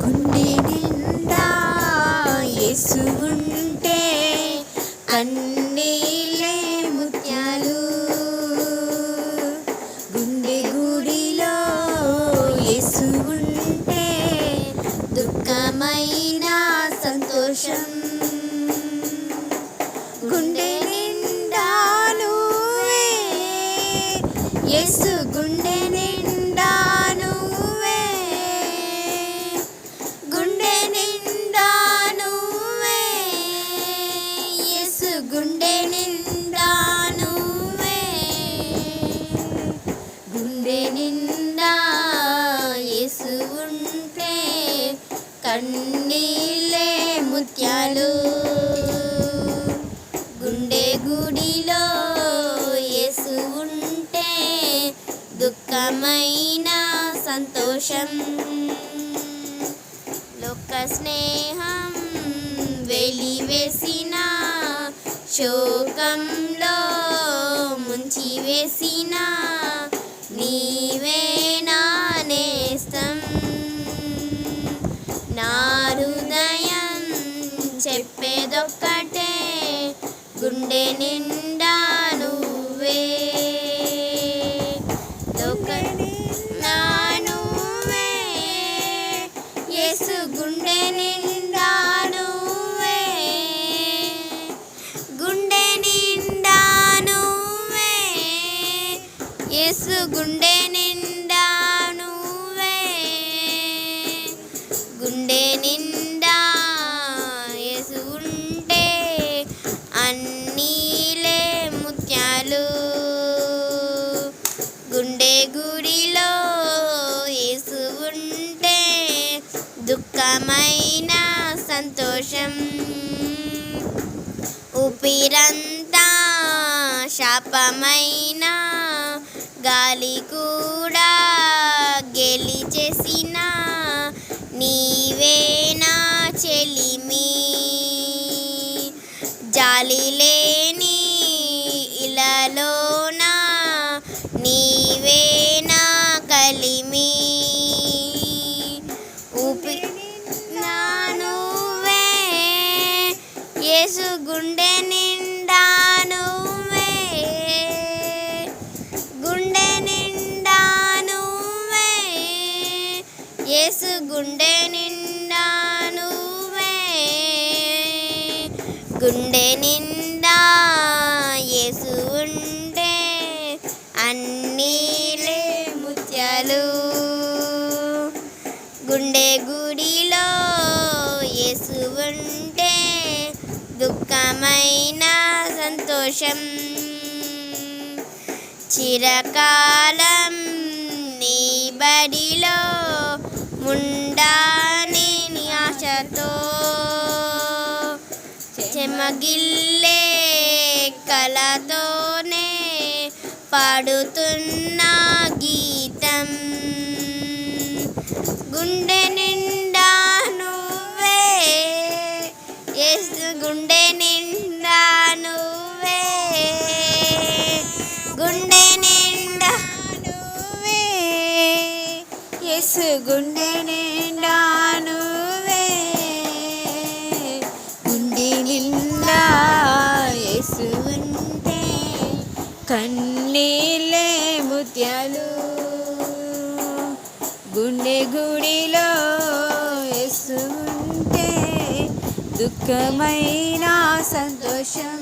గుండె నిండా యేసు ఉంటే కన్నీలే ముత్యాలు. గుండె గుడిలో యేసు ఉంటే దుఃఖమైన సంతోషం. గుండె నిండా నువ్వే యేసు గుండె నిండా యేసు ఉంటే కన్నీలే ముత్యాలు. గుండె గుడిలో యేసు ఉంటే దుఃఖమైన సంతోషం. లోక స్నేహం వెలివేసిన శోకంలో ముంచి చెప్పేదొక్కటే గుండె నిండా నువ్వే. గుండె నిండా నువ్వే. గుండె నిండా నువ్వే గుండె సుఖమైన సంతోషం. ఊపిరంతా శాపమైన గాలి కూడా గెలిచేసిన నీవేనా చెలిమి. జాలి లే యేసు గుండె నిండా నువ్వే. గుండె నిండా యేసు ఉంటే అన్నీలే ముత్యాలు. గుండె గుడిలో యేసు ఉంటే దుఃఖమైన సంతోషం. చిరకాలం నీ బడిలో చెమగిల్లే కలతోనే పాడుతున్న గీతం. గుండె నిండా నువ్వే యేసు గుండె నిండా నువ్వే. గుండె నిండా నువ్వే యేసు గుండె ముత్యాలు గుండె గుడిలో యేసు దుఃఖమైన సంతోషం.